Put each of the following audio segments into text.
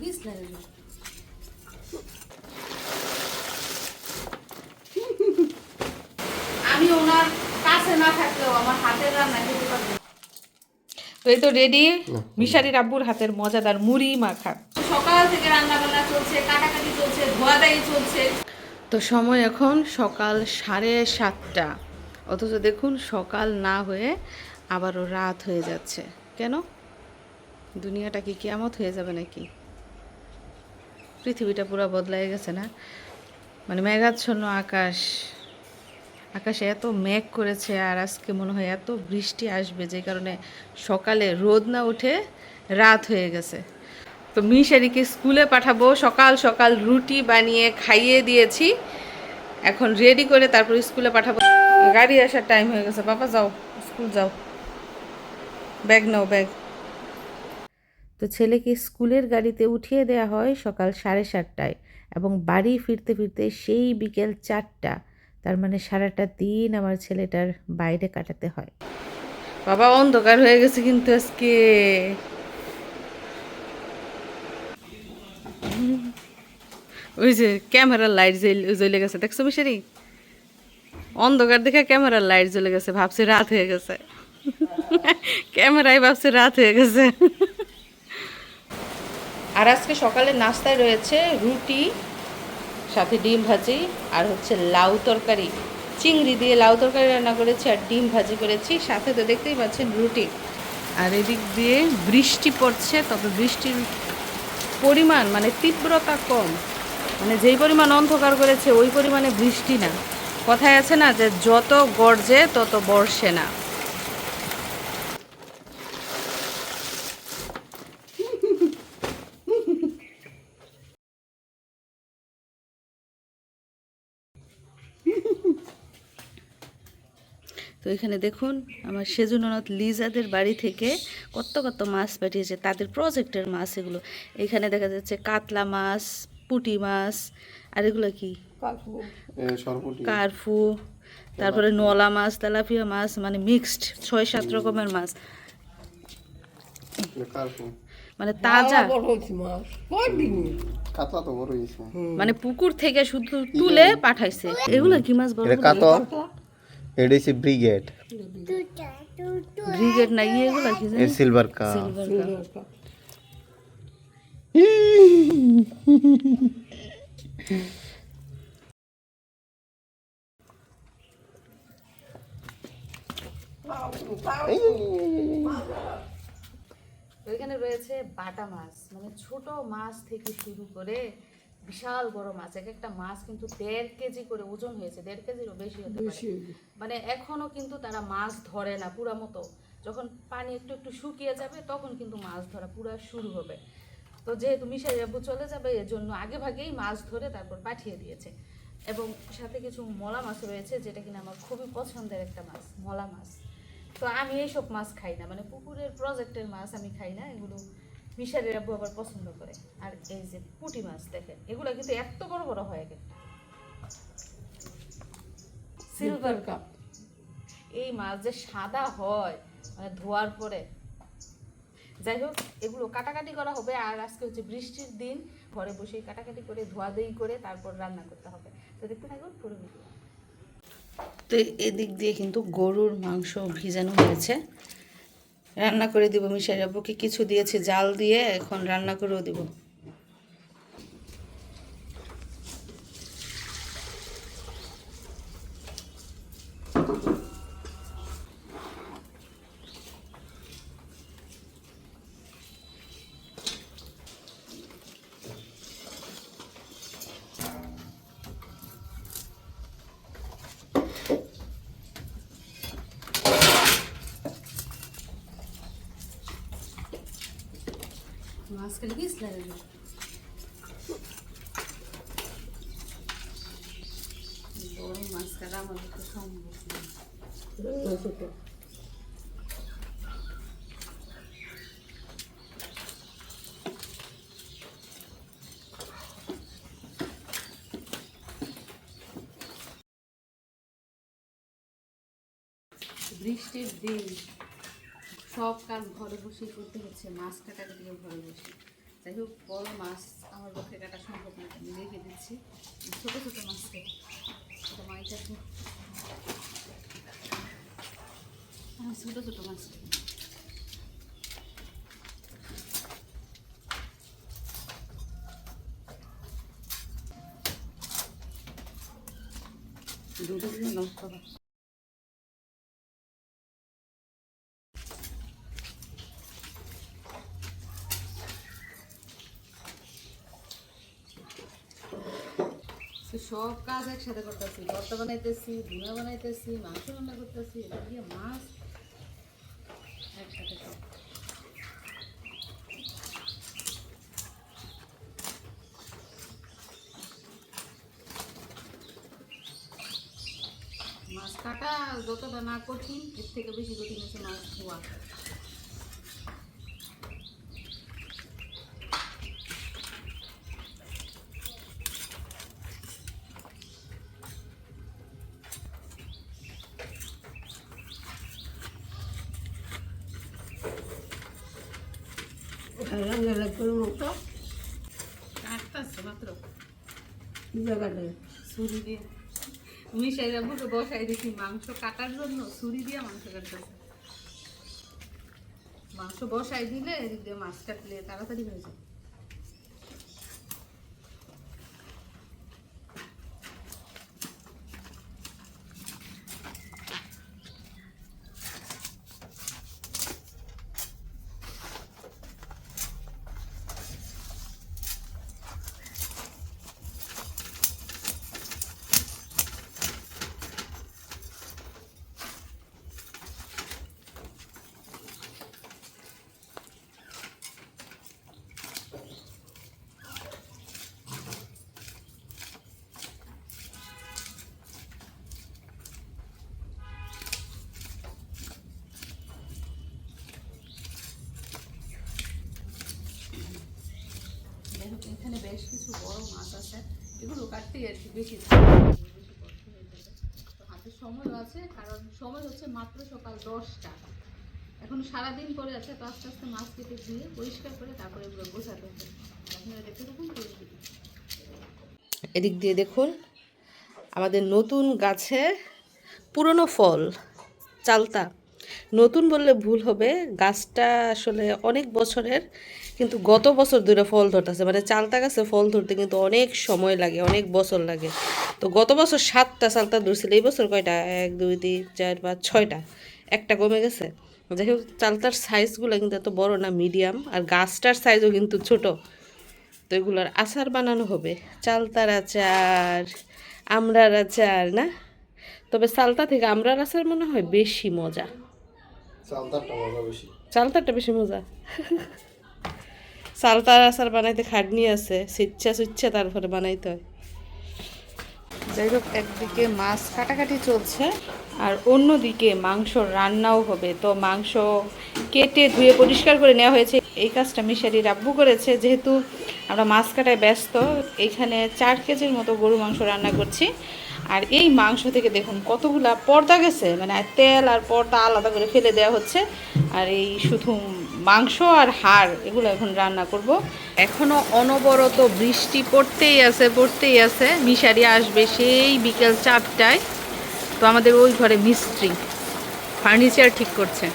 Kiss লাগে আমি ওনার কাছে না থাকলেও আমার হাতের রান্না খেতে পারব। তো এই তো রেডি মিশারির আব্বুর হাতের মজাদার মুড়ি মাখা। সকাল থেকে রান্না বান্না চলছে কাটাকাটি চলছে ধোয়াদাই চলছে। তো সময় এখন সকাল সাড়ে সাতটা। অথচ দেখুন সকাল না হয়ে আবারও রাত হয়ে যাচ্ছে। কেন? দুনিয়াটা কি কেমত হয়ে যাবে নাকি? পৃথিবীটা পুরো বদলাই গেছে না? মানে মেঘাচ্ছন্ন আকাশ। আকাশে এত মেঘ করেছে আর আজকে মনে হয় এত বৃষ্টি আসবে যে কারণে সকালে রোদ না উঠে রাত হয়ে গেছে। তো মিশারিকে স্কুলে পাঠাবো, সকাল সকাল রুটি বানিয়ে খাইয়ে দিয়েছি। এখন রেডি করে তারপর স্কুলে পাঠাবো। গাড়ি আসার টাইম হয়ে গেছে। বাবা, যাও, স্কুল যাও। ব্যাগ নাও ব্যাগ তো ছেলেকে স্কুলের গাড়িতে উঠিয়ে দেওয়া হয় সকাল সাড়ে সাতটায় এবং বাড়ি ফিরতে ফিরতে সেই বিকেল চারটা। তার মানে সারাটা দিন আমার ছেলেটার বাইরে কাটাতে হয়। বাবা, অন্ধকার হয়ে গেছে কিন্তু আজকে। ওই যে ক্যামেরার লাইট জ্বলে গেছে। দেখছ মিশারি অন্ধকার দেখে ক্যামেরার লাইট জ্বলে গেছে। ভাবছি রাত হয়ে গেছে। ক্যামেরায় ভাবছি রাত হয়ে গেছে। আর আজকে সকালে নাস্তায় রয়েছে রুটি, সাথে ডিম ভাজি আর হচ্ছে লাউ তরকারি। চিংড়ি দিয়ে লাউ তরকারি রান্না করেছি আর ডিম ভাজি করেছি, সাথে তো দেখতেই পাচ্ছেন রুটি। আর এদিক দিয়ে বৃষ্টি পড়ছে, তবে বৃষ্টির পরিমাণ মানে তীব্রতা কম। মানে যেই পরিমাণ অন্ধকার করেছে, ওই পরিমাণে বৃষ্টি না। কথায় আছে না যে, যত গর্জে, তত বর্ষে না। তো এখানে দেখুন আমার সেজু ননদ লিজাদের বাড়ি থেকে কত কত মাছ পাঠিয়েছে তাদের প্রজেক্টের মাছ এগুলো। এখানে দেখা যাচ্ছে কাতলা মাছ পুটি মাছ আর এগুলো কি? সরপুটি। কারফু তারপরে নলা মাছ তেলাপিয়া মাছ মানে মিক্সড ছয় সাত রকমের মাছ। মানে তাজা। কাতলা তো বড় হয়েছে। মানে পুকুর থেকে শুধু তুলে পাঠাইছে। এগুলো কি মাছ বড় এটা কাতল এটা হচ্ছে ব্রিগেড ব্রিগেড না ইয়ে এগুলো কি এ জানি সিলভার কাপ সিলভার কাপ ওইখানে রয়েছে বাটা মাছ মানে ছোট মাছ থেকে শুরু করে বিশাল বড় মাছ এক একটা মাছ কিন্তু দেড় কেজি করে ওজন হয়েছে দেড় কেজিরও বেশি হতে পারে। মানে এখনও কিন্তু তারা মাছ ধরে না পুরা মতো। যখন পানি একটু একটু শুকিয়ে যাবে তখন কিন্তু মাছ ধরা পুরা শুরু হবে। তো যেহেতু মিশাই আব্বু চলে যাবে এর জন্য আগে ভাগেই মাছ ধরে তারপর পাঠিয়ে দিয়েছে। এবং সাথে কিছু মলা মাছ রয়েছে যেটা কিনা আমার খুবই পছন্দের একটা মাছ মলা মাছ। তো আমি এইসব মাছ খাই না মানে পুকুরের প্রজেক্টের মাছ আমি খাই না এগুলো মিশারের আব্বু আবার পছন্দ করে। আর এই যে পুঁটি মাছ দেখেন এগুলো কিন্তু এত বড় বড় হয় এক। সিলভার কাপ এই মাছ যে সাদা হয় মানে ধোয়ার পরে। যাই হোক এগুলো কাটাকাটি করা হবে আর আজকে হচ্ছে বৃষ্টির দিন। ঘরে বসে কাটাকাটি করে ধোয়া দেই করে তারপর রান্না করতে হবে। তো দেখতে থাকুন পুরো ভিডিও। তো এদিক দিয়ে কিন্তু গরুর মাংস ভিজানো হয়েছে। রান্না করে দিব মিশাই আব্বুকে কিছু দিয়েছে জাল দিয়ে এখন রান্না করেও দিব। মাঝখানে কিস লাগে না। বড় মাছ কাটা আমার পক্ষে সম্ভব না বৃষ্টির দিন সব কাজ ঘরে বসেই করতে হচ্ছে, মাছ কাটাকাটিও ঘরে বসে যাই হোক, বড় মাছ আমার পক্ষে কাটা সম্ভব না, আমি রেখে দিচ্ছি। ছোট ছোট মাছ থেকে ছোট মাছ আছে আমি ছোট ছোট মাছ। দুটো নষ্ট হবে তো সব কাজ একসাথে করতেছি ভর্তা বানাইতেছি ধুনা বানাইতেছি, মাংস রান্না করতেছি, এটা দিয়ে মাছ একসাথে মাছ কাটা যতটা না কঠিন, এর থেকে বেশি কঠিন হচ্ছে মাছ ধোয়া কাটতেছে মাত্র দিয়ে। মিশাই বুকে বসাই মাংস কাটার জন্য দিয়ে মাংস মাংস বসাই দিলে এদিক দিয়ে তাড়াতাড়ি হয়ে যায় যাই হোক, এখানে বেশ কিছু বড় মাছ আছে কাটতেই আর বেশি হাতে সময় আছে, কারণ সময় হচ্ছে মাত্র সকাল দশটা। এখন সারাদিন পরে আছে, তো আস্তে আস্তে মাছ কেটে দিয়ে পরিষ্কার করে তারপরে এগুলো গোছাতে হবে। আপনারা দেখতে থাকুন এদিক দিয়ে দেখুন, আমাদের নতুন গাছে পুরনো ফল, চালতা। নতুন বললে ভুল হবে, গাছটা আসলে অনেক বছরের কিন্তু গত বছর দুইটা ফল ধরতেছে মানে চালতা গাছে ফল ধরতে কিন্তু অনেক সময় লাগে অনেক বছর লাগে। তো গত বছর সাতটা চালতা ধরছিল এই বছর কয়টা? এক দুই তিন চার পাঁচ ছয়টা। একটা কমে গেছে। যাই হোক চালতার সাইজগুলো কিন্তু এত বড় না মিডিয়াম আর গাছটার সাইজও কিন্তু ছোট। তো এগুলোর আচার বানানো হবে। চালতার আচার আমড়ার আচার না? তবে চালতা থেকে আমড়ার আচার মনে হয় বেশি মজা। চালতারটা মজা বেশি। চালতারটা বেশি মজা। চালতার আচার বানাইতে খাটনি আছে সিচ্ছা সুচ্ছা তারপরে বানাইতে হয়। যাই হোক একদিকে মাছ কাটাকাটি চলছে আর অন্যদিকে মাংস রান্নাও হবে। তো মাংস কেটে ধুয়ে পরিষ্কার করে নেওয়া হয়েছে। এই কাজটা মিশারি রাব্বু করেছে। যেহেতু আমরা মাছ কাটায় ব্যস্ত এইখানে চার কেজির মতো গরু মাংস রান্না করছি। আর এই মাংস থেকে দেখুন কতগুলা পর্দা গেছে। মানে তেল আর পর্দা আলাদা করে ফেলে দেওয়া হচ্ছে। আর এই শুধু মাংস আর হাড়, এগুলো এখন রান্না করব। এখনও অনবরত বৃষ্টি পড়তেই আছে পড়তেই আছে। মিশারি আসবে সেই বিকেল চারটায়। তো আমাদের ওই ঘরে মিস্ত্রি। ফার্নিচার ঠিক করছে।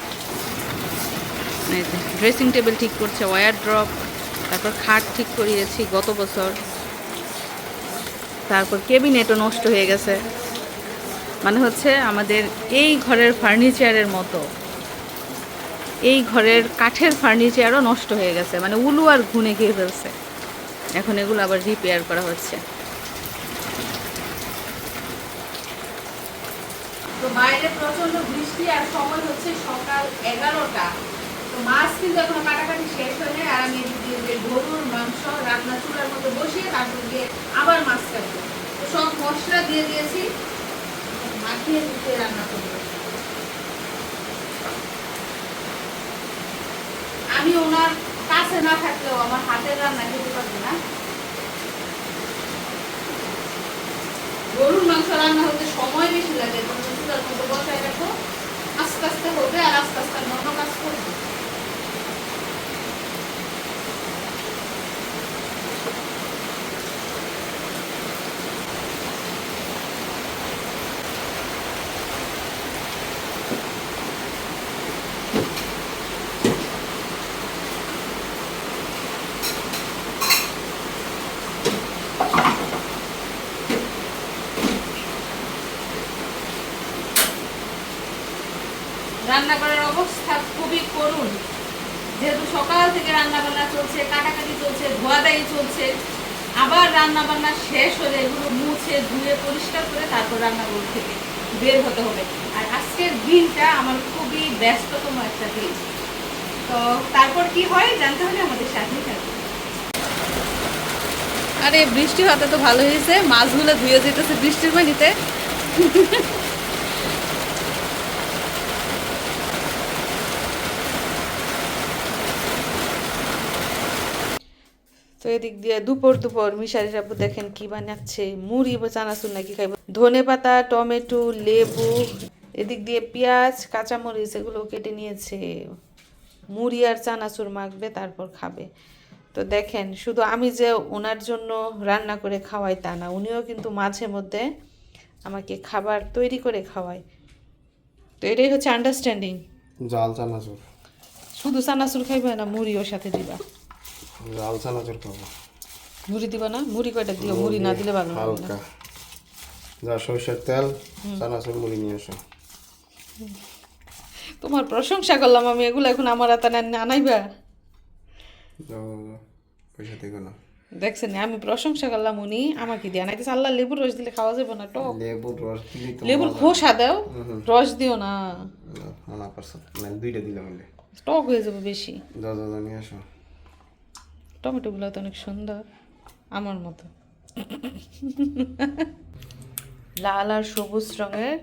ড্রেসিং টেবিল ঠিক করছে ওয়ার ড্রপ তারপর খাট ঠিক করিয়েছি গত বছর। তারপর কেবিনেটও নষ্ট হয়ে গেছে। মানে হচ্ছে আমাদের এই ঘরের ফার্নিচারের মতো। এই ঘরের কাঠের ফার্নিচারও নষ্ট হয়ে গেছে। মানে উলু আর ঘুনে খেয়ে ফেলছে। এখন এগুলো আবার রিপেয়ার করা হচ্ছে। তো বাইরে প্রচণ্ড বৃষ্টি আর সময় হচ্ছে সকাল এগারোটা। তো মাছ কিন্তু কাটাকাটি শেষ আর আমি এদিক গরুর মাংস, রান্না চুলার বসিয়ে তারপর দিয়ে আবার মাছ কাটবো। তো সব মশলা দিয়ে দিয়েছি। মাখিয়ে দিয়ে রান্না করব। আমি ওনার কাছে না থাকলেও আমার হাতের রান্না খেতে পারব না। গরুর মাংস রান্না হতে সময় বেশি লাগে তখন চুলার মধ্যে বসায় রাখো। আস্তে আস্তে হবে আর আস্তে আস্তে অন্য কাজ করব। রান্নাঘরের অবস্থা খুবই করুণ। যেহেতু সকাল থেকে রান্না বান্না চলছে, কাটাকাটি চলছে ধোয়াদাই চলছে, আবার রান্না বান্না শেষ হলে এগুলো মুছে, ধুয়ে, পরিষ্কার করে তারপর রান্নাঘর থেকে বের হতে হবে। আর আজকের দিনটা আমার খুবই ব্যস্ততম একটা দিন। তো তারপর কি হয় জানতে হলে আমাদের সাথেই থাকবে। আরে, বৃষ্টি হতে তো ভালো হয়েছে। মাছগুলো ধুয়ে যেতেছে বৃষ্টির পানিতে। তো এদিক দিয়ে দুপুর দুপুর মিশারি সাবু দেখেন কি বানাচ্ছে মুড়ি বা চানাচুর নাকি খাইব। ধনে পাতা টমেটো লেবু এদিক দিয়ে পেঁয়াজ কাঁচামরিচ এগুলো কেটে নিয়েছে। মুড়ি আর চানাচুর মাখবে তারপর খাবে। তো দেখেন শুধু আমি যে ওনার জন্য রান্না করে খাওয়াই তা না উনিও কিন্তু মাঝে মধ্যে আমাকে খাবার তৈরি করে খাওয়ায়। তো এটাই হচ্ছে আন্ডারস্ট্যান্ডিং জাল চানাচুর। শুধু চানাচুর খাইবে না মুড়িও সাথে দিবা। জাল চানাচুর খাব। মুড়ি দিবা না? মুড়ি কয়টা দিও? মুড়ি না দিলে ভালো হালকা। যা সরষের তেল চানাচুর মুড়ি নিয়ে এসো তোমার প্রশংসা করলাম আমি এগুলো এখন আমার হাতে আনা- আনাইবা। পয়সা থেকে না। দেখছেন আমি প্রশংসা করলাম উনি আমাকে দিয়ে আনাইতেছে। আল্লাহ লেবুর রস দিলে খাওয়া যাবে না টক। লেবুর রস দিলি লেবুর খোসা দাও রস দিও না। মানা করছ দুইটা দিলাম বলে টক হয়ে যাবে বেশি। যাও, নিয়ে আসো। টমেটোগুলো তো অনেক সুন্দর আমার মতো। লাল আর সবুজ রঙের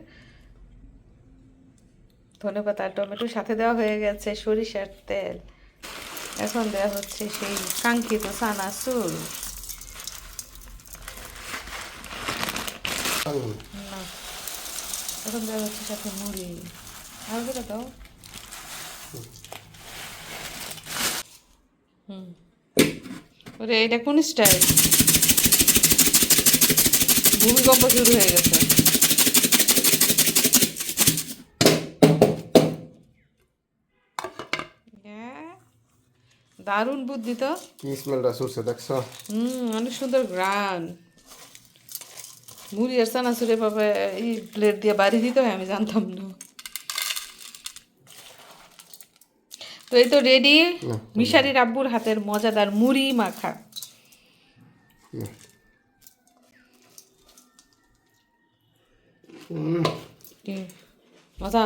ধনেপাতা আর টমেটো সাথে দেওয়া হয়ে গেছে সরিষার তেল। এখন দেওয়া হচ্ছে সেই কাঙ্ক্ষিত সানাসুর। না এখন দেওয়া হচ্ছে সাথে মুড়ি। আর করে দাও হুম। ওরে এটা কোন স্টাইল? ভূমিকম্প শুরু হয়ে গেছে। Yeah. দারুণ বুদ্ধি তো। কি স্মেলটা সুরছে দেখছ? হুম অনেক সুন্দর গ্রান। মুড়ি আর চানাচুরে পাবে এই প্লেট দিয়ে বাড়ি দিতে হয় আমি জানতাম না। তো এই তো রেডি না, মিশারি রাব্বুর হাতের মজাদার মুড়ি মাখা? মজা?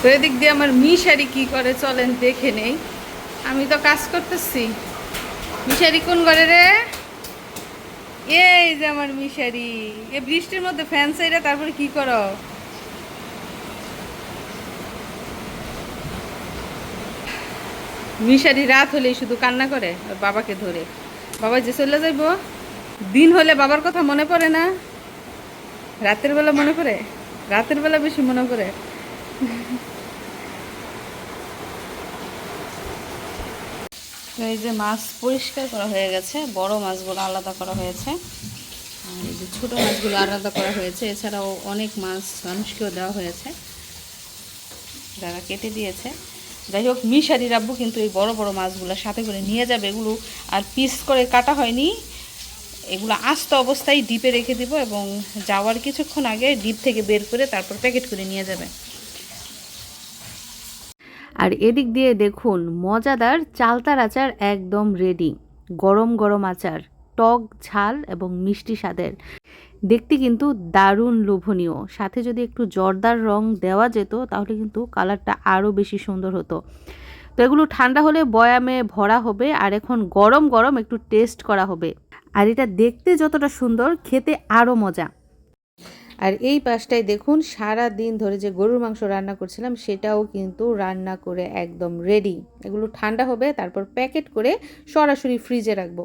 তো এদিক দিয়ে আমার মিশারি কি করে চলেন দেখে নেই। আমি তো কাজ করতেছি। মিশারি কোন ঘরে রে? এই যে আমার মিশারি। এ বৃষ্টির মধ্যে ফ্যান সাইডে তারপরে কি করো? মিশারি রাত হলেই শুধু কান্না করে ওর বাবাকে ধরে। বাবা যে চলে যাইব, দিন হলে বাবার কথা মনে পড়ে না? রাতের বেলা মনে পড়ে? রাতের বেলা বেশি মনে পড়ে? এই যে মাছ পরিষ্কার করা হয়ে গেছে, বড় মাছগুলো আলাদা করা হয়েছে। আর এই যে ছোটো মাছগুলো আলাদা করা হয়েছে, এছাড়াও অনেক মাছ মানুষকেও দেওয়া হয়েছে। যারা কেটে দিয়েছে। যাই হোক, মিশারি রাব্বু কিন্তু এই বড় বড় মাছগুলো সাথে করে নিয়ে যাবে। এগুলো আর পিস করে কাটা হয়নি। এগুলো আস্ত অবস্থায় ডিপে রেখে দিব এবং যাওয়ার কিছুক্ষণ আগে ডিপ থেকে বের করে তারপর প্যাকেট করে নিয়ে যাবে। আর এদিক দিয়ে দেখুন, মজাদার চালতার আচার একদম রেডি গরম গরম আচার। টক ঝাল এবং মিষ্টি স্বাদের। দেখতে কিন্তু দারুণ লোভনীয়। সাথে যদি একটু জর্দার রং দেওয়া যেত, তাহলে কিন্তু কালারটা আরও বেশি সুন্দর হতো। তো এগুলো ঠান্ডা হলে বয়ামে ভরা হবে, আর এখন গরম গরম একটু টেস্ট করা হবে। আর এটা দেখতে যতটা সুন্দর, খেতে আরও মজা। আর এই পাশটায় দেখুন সারা দিন ধরে যে গরুর মাংস রান্না করছিলাম, সেটাও কিন্তু রান্না করে একদম রেডি এগুলো ঠান্ডা হবে, তারপর প্যাকেট করে সরাসরি ফ্রিজে রাখব।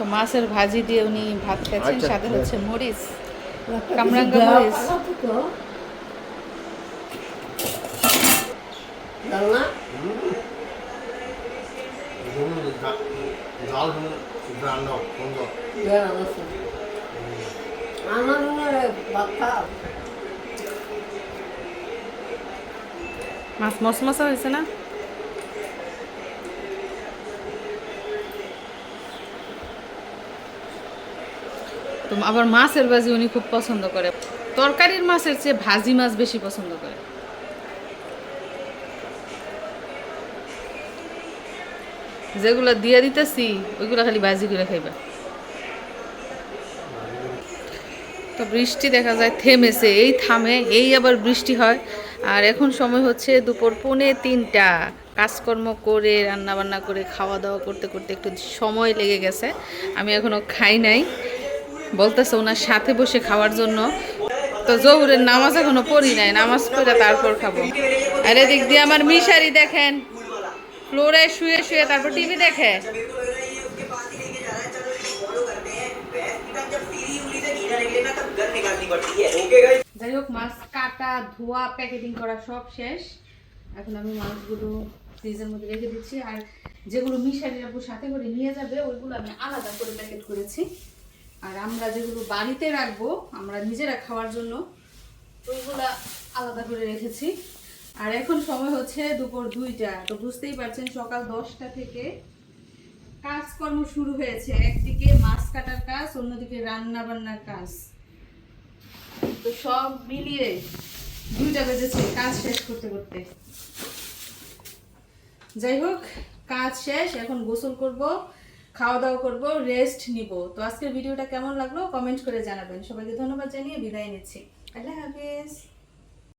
তো মাছের ভাজি দিয়ে উনি ভাত খাচ্ছেন আচ্ছা, সাথে হচ্ছে মরিচ কামরাঙ্গা মরিচ। মাছ মশ মশা হয়েছে না? তো আবার মাছের ভাজি উনি খুব পছন্দ করে। তরকারির মাছের চেয়ে ভাজি মাছ বেশি পছন্দ করে। যেগুলো দিয়ে দিতেছি, ওইগুলো খালি ভাজি করে খাইবা। তো বৃষ্টি দেখা যায় থেমেছে, এই থামে, এই আবার বৃষ্টি হয়। আর এখন সময় হচ্ছে দুপুর পৌনে তিনটা। কাজকর্ম করে রান্না বান্না করে খাওয়া দাওয়া করতে করতে একটু সময় লেগে গেছে। আমি এখনও খাই নাই। বলতেছে ওনার সাথে বসে খাওয়ার জন্য। তো জহুরের নামাজ এখনও পড়ি নাই, নামাজ পড়ে তারপর খাব। আর এদিক দিয়ে আমার মিশারি দেখেন। ফ্লোরে শুয়ে শুয়ে তারপর টিভি দেখে। যাই হোক, মাছ কাটা, ধোয়া প্যাকেটিং করা সব শেষ। এখন আমি মাছগুলো ফ্রিজের মধ্যে রেখে দিচ্ছি। আর যেগুলো মিশারির সাথে করে নিয়ে যাবে, ওইগুলো আমি আলাদা করে প্যাকেট করেছি। আর আমরা যেগুলো বাড়িতে রাখব, আমরা নিজেরা খাওয়ার জন্য ওইগুলা আলাদা করে রেখেছি। আর এখন সময় হচ্ছে দুপুর দুইটা। তো বুঝতেই পারছেন, সকাল দশটা থেকে কাজকর্ম শুরু হয়েছে। একদিকে মাছ কাটার কাজ, অন্যদিকে রান্না বান্নার কাজ। তো সব মিলিয়ে দুইটা বেজেছে কাজ শেষ করতে করতে। যাই হোক, কাজ শেষ, এখন গোসল করব। খাওয়া দাওয়া করব রেস্ট নিব। তো আজকের ভিডিওটা কেমন লাগল? কমেন্ট করে জানাবেন। সবাইকে ধন্যবাদ জানিয়ে বিদায় নিচ্ছি। আল্লাহ হাফেজ।